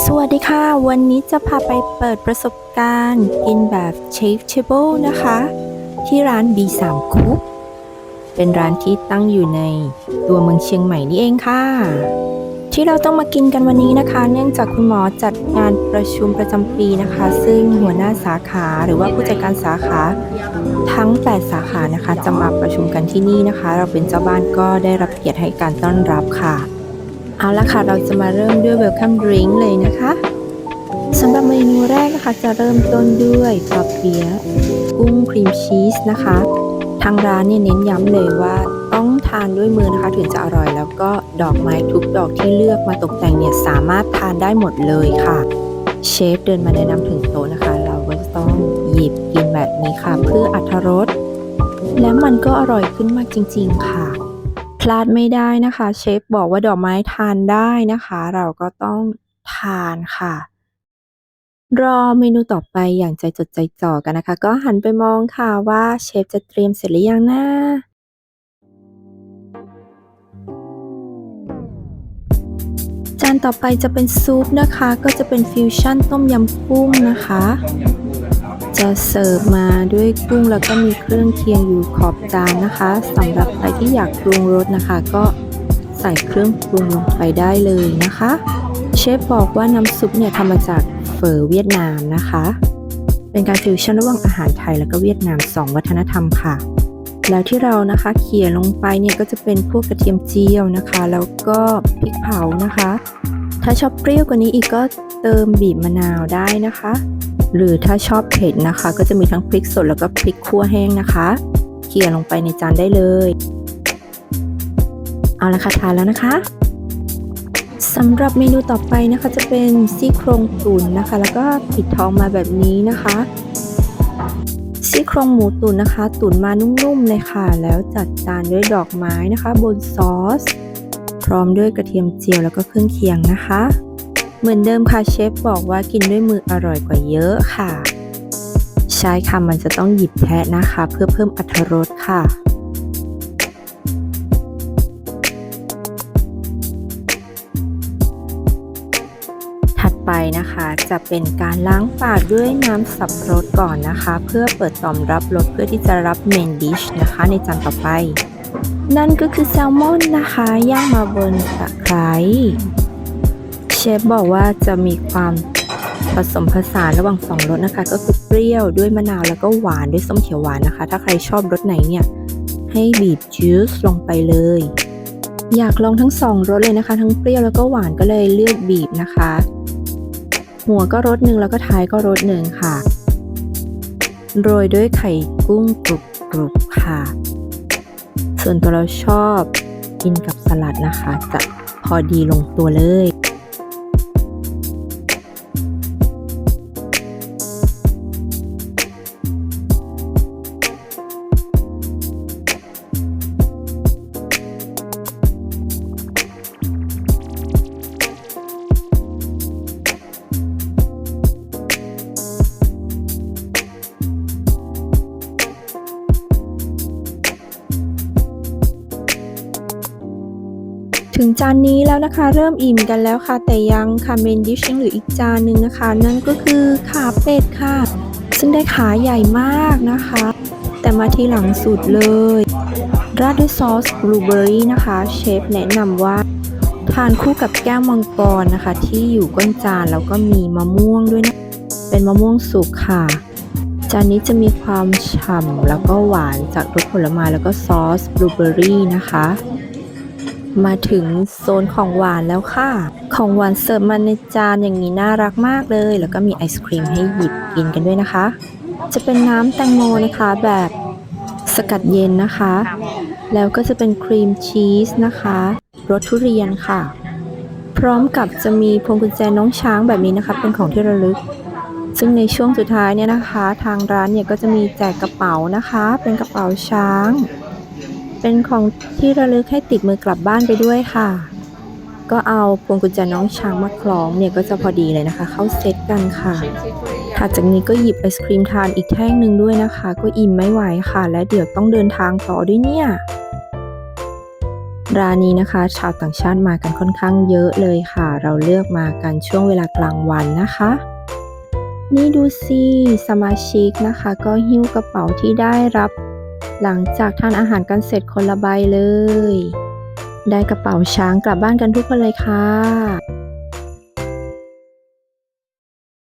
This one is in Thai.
สวัสดีค่ะ วันนี้จะพาไปเปิดประสบการณ์กินแบบเชฟเชเบิลนะคะ ที่ร้าน B3 คุกเป็นร้านที่ตั้งอยู่ในตัวเมืองเชียงใหม่นี่เองค่ะ ที่เราต้องมากินกันวันนี้นะคะ เนื่องจากคุณหมอจัดงานประชุมประจำปีนะคะ ซึ่งหัวหน้าสาขาหรือว่าผู้จัดการสาขาทั้ง 8 สาขานะคะ จะมาประชุมกันที่นี่นะคะ เราเป็นเจ้าบ้านก็ได้รับเกียรติให้การต้อนรับค่ะ เอาละค่ะ เราจะมาเริ่มด้วย Welcome Drink เลยนะคะสำหรับเมนูแรกนะคะ จะเริ่มต้นด้วยปลาเปี๊ยะกุ้งครีมชีสนะคะ ทางร้านเนี่ยเน้นย้ำเลยว่าต้องทานด้วยมือนะคะถึงจะอร่อย แล้วก็ดอกไม้ทุกดอกที่เลือกมาตกแต่งเนี่ยสามารถทานได้หมดเลยค่ะ เชฟเดินมาแนะนำถึงโต๊ะนะคะ เราก็จะต้องหยิบกินแบบนี้ค่ะ เพื่ออรรถรสและมันก็อร่อยขึ้นมากจริง ๆ ค่ะ พลาดไม่ได้นะคะ เชฟบอกว่าดอกไม้ทานได้นะคะ เราก็ต้องทานค่ะ รอเมนูต่อไปอย่างใจจดใจจ่อกันนะคะ ก็หันไปมองค่ะว่าเชฟจะเตรียมเสร็จหรือยังนะจานต่อไปจะเป็นซุปนะคะ ก็จะเป็นฟิวชั่นต้มยำกุ้งนะคะ จะเสิร์ฟมาด้วยกุ้งแล้วก็มีเครื่องเคียงอยู่ขอบจานนะคะสำหรับใครที่อยากปรุงรสนะคะ ก็ใส่เครื่องปรุงลงไปได้เลยนะคะ เชฟบอกว่าน้ำซุปเนี่ยทำมาจากเฝอเวียดนามนะคะ เป็นการฟิวชั่นระหว่างอาหารไทยแล้วก็เวียดนามสองวัฒนธรรมค่ะ แล้วที่เรานะคะเขี่ยลงไปเนี่ยก็จะเป็นพวกกระเทียมเจียวนะคะ แล้วก็พริกเผานะคะ ถ้าชอบเปรี้ยวกว่านี้อีกก็ เติมบีบมะนาวได้นะคะ หรือถ้าชอบเผ็ดนะคะ ก็จะมีทั้งพริกสดแล้วก็พริกคั่วแห้งนะคะเขี่ยลงไปในจานได้เลย เอาละค่ะทานแล้วนะคะสำหรับเมนูต่อไปนะคะจะเป็นซี่โครงตุ๋นนะคะ แล้วก็ปิดท้องมาแบบนี้นะคะซี่โครงหมูตุ๋นนะคะ ตุ๋นมานุ่มๆเลยค่ะ แล้วจัดจานด้วยดอกไม้นะคะ บนซอส พร้อมด้วยกระเทียมเจียวแล้วก็เครื่องเคียงนะคะ เหมือนเดิมค่ะเชฟบอกว่ากินด้วยมืออร่อยกว่าเยอะค่ะ ใช่ค่ะมันจะต้องหยิบแทะนะคะ เพื่อเพิ่มอรรถรสค่ะ ถัดไปนะคะจะเป็นการล้างปากด้วยน้ำสับปะรดก่อนนะคะ เพื่อเปิดต่อมรับรสเพื่อที่จะรับเมนดิชนะคะในจานต่อไป นั่นก็คือแซลมอนนะคะ ย่างมาบนตะไคร้ เชฟบอกว่าจะมีความผสมผสานระหว่างสองรสนะคะ ก็คือเปรี้ยวด้วยมะนาวแล้วก็หวานด้วยส้มเขียวหวานนะคะ ถ้าใครชอบรสไหนเนี่ย ให้บีบจูสลงไปเลย อยากลองทั้งสองรสเลยนะคะ ทั้งเปรี้ยวแล้วก็หวานก็เลยเลือกบีบนะคะ หัวก็รสหนึ่งแล้วก็ท้ายก็รสหนึ่งค่ะ โรยด้วยไข่กุ้งกรุบๆค่ะ ส่วนตัวเราชอบกินกับสลัดนะคะ จะพอดีลงตัวเลย ถึงจานนี้แล้วนะคะ เริ่มอิ่มกันแล้วค่ะ แต่ยังค่ะเมนดิชยังเหลืออีกจานหนึ่งนะคะ นั่นก็คือขาเป็ดค่ะ ซึ่งได้ขาใหญ่มากนะคะ แต่มาที่หลังสุดเลย ราดด้วยซอสบลูเบอร์รี่นะคะ เชฟแนะนำว่า ทานคู่กับแก้วมังกรนะคะ ที่อยู่ก้นจานแล้วก็มีมะม่วงด้วยนะ เป็นมะม่วงสุกค่ะจานนี้จะมีความฉ่ำแล้วก็หวานจากรสผลไม้แล้วก็ซอสบลูเบอร์รี่นะคะ มาถึงโซนของหวานแล้วค่ะ ของหวานเสิร์ฟมาในจานอย่างนี้น่ารักมากเลย แล้วก็มีไอศครีมให้หยิบกินกันด้วยนะคะ จะเป็นน้ำแตงโมนะคะแบบสกัดเย็นนะคะ แล้วก็จะเป็นครีมชีสนะคะรสทุเรียนค่ะ พร้อมกับจะมีพวงกุญแจน้องช้างแบบนี้นะคะ เป็นของที่ระลึก ซึ่งในช่วงสุดท้ายเนี่ยนะคะ ทางร้านเนี่ยก็จะมีแจกกระเป๋านะคะ เป็นกระเป๋าช้าง เป็นของที่ระลึกให้ติดมือกลับบ้านไปด้วยค่ะ ก็เอาพวงกุญแจน้องช้างมาคล้องเนี่ยก็จะพอดีเลยนะคะ เข้าเซตกันค่ะ ถัดจากนี้ก็หยิบไอศครีมทานอีกแท่งหนึ่งด้วยนะคะ ก็อิ่มไม่ไหวค่ะ และเดี๋ยวต้องเดินทางต่อด้วยเนี่ยร้านนี้นะคะ ชาวต่างชาติมากันค่อนข้างเยอะเลยค่ะ เราเลือกมากันช่วงเวลากลางวันนะคะ นี่ดูสิสมาชิกนะคะ ก็หิ้วกระเป๋าที่ได้รับ หลังจากทานอาหารกันเสร็จคนละใบเลย ได้กระเป๋าช้างกลับบ้านกันทุกคนเลยค่ะ